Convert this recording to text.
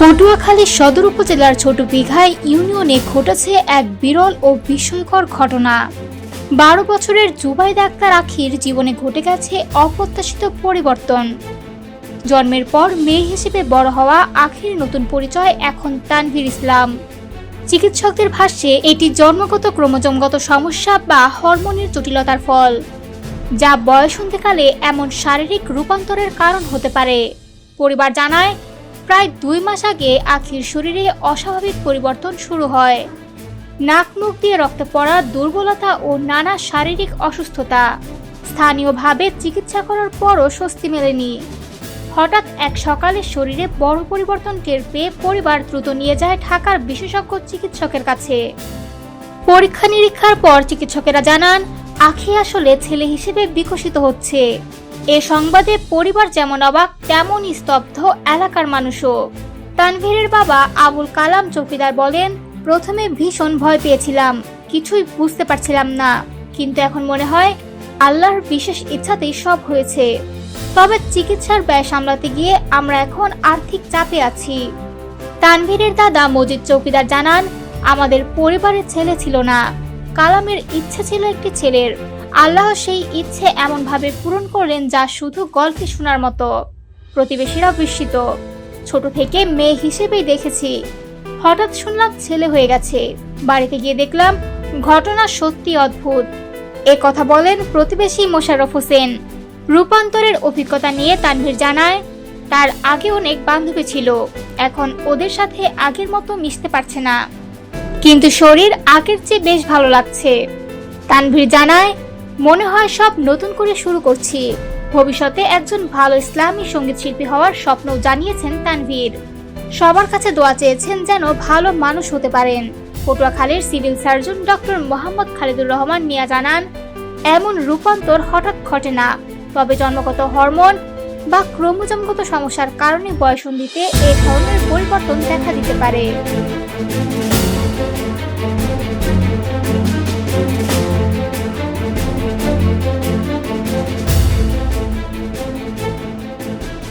পটুয়াখালী সদর উপজেলার ছোট বিঘাই ইউনিয়নে ঘটেছে এক বিরল ও বিস্ময়কর ঘটনা। বারো বছরের জুবাই ডাক্তার আখির জীবনে ঘটে গেছে অপ্রত্যাশিত পরিবর্তন। জন্মের পর মেয়ে হিসেবে বড় হওয়া আখির নতুন পরিচয় এখন তানভীর ইসলাম। চিকিৎসকদের ভাষ্যে, এটি জন্মগত ক্রোমোজোমগত সমস্যা বা হরমোনের জটিলতার ফল, যা বয়সন্ধিকালে এমন শারীরিক রূপান্তরের কারণ হতে পারে। পরিবার জানায় প্রায় দুই মাস আগে আখির শরীরে অস্বাভাবিক পরিবর্তন শুরু হয়। নাক মুখ দিয়ে রক্ত পড়া দুর্বলতা ও নানা শারীরিক অসুস্থতা। স্থানীয়ভাবে চিকিৎসা করার পরও স্বস্তি মেলেনি। হঠাৎ এক সকালে শরীরে বড় পরিবর্তন টের পেয়ে পরিবার দ্রুত নিয়ে যায় ঢাকার বিশেষজ্ঞ চিকিৎসকের কাছে। পরীক্ষা নিরীক্ষার পর চিকিৎসকেরা জানান, আখি আসলে ছেলে হিসেবে বিকশিত হচ্ছে। এ সংবাদে পরিবার যেমন অবাক, তেমনই স্তব্ধ এলাকার মানুষও। তানভীরের বাবা আবুল কালাম চৌকিদার বলেন, প্রথমে ভীষণ ভয় পেয়েছিলাম, কিছুই বুঝতে পারছিলাম না। কিন্তু এখন মনে হয়, আল্লাহর বিশেষ ইচ্ছাতেই সব হয়েছে। তবে চিকিৎসার ব্যয় সামলাতে গিয়ে আমরা এখন আর্থিক চাপে আছি। তানভীরের দাদা মজিদ চৌকিদার জানান, আমাদের পরিবারের ছেলে ছিল না। কালামের ইচ্ছে ছিল একটি ছেলের। আল্লাহ সেই ইচ্ছে এমনভাবে পূরণ করলেন যা শুধু গল্পে শোনার মতো। প্রতিবেশীরা বিস্মিত। ছোট থেকে মেয়ে হিসেবেই দেখেছি। হঠাৎ শুনলাম ছেলে হয়ে গেছে। বাড়িতে গিয়ে দেখলাম ঘটনা সত্যি অদ্ভুত। এ কথা বলেন প্রতিবেশী মোশাররফ হোসেন। রূপান্তরের অভিজ্ঞতা নিয়ে তানভীর জানায়, তার আগে অনেক বান্ধবী ছিল। এখন ওদের সাথে আগের মতো মিশতে পারছে না। কিন্তু শরীর আগের চেয়ে বেশ ভালো লাগছে। তানভীর জানায় মনে হয় সব নতুন করে শুরু করছি। ভবিষ্যতে একজন ভালো ইসলামী সংগীত শিল্পী হওয়ার স্বপ্ন জানিয়েছেন তানভীর। সবার কাছে দোয়া চেয়েছেন যেন ভালো মানুষ হতে পারেন। পটুয়াখালীর civil surgeon doctor Mohammad Khalidur Rahman Mia জানান, এমন রূপান্তর হঠাৎ ঘটে না। তবে জন্মগত হরমোন বা ক্রোমোজোমগত সমস্যার কারণে বয়সন্ধিতে এ ধরনের পরিবর্তন দেখা দিতে পারে।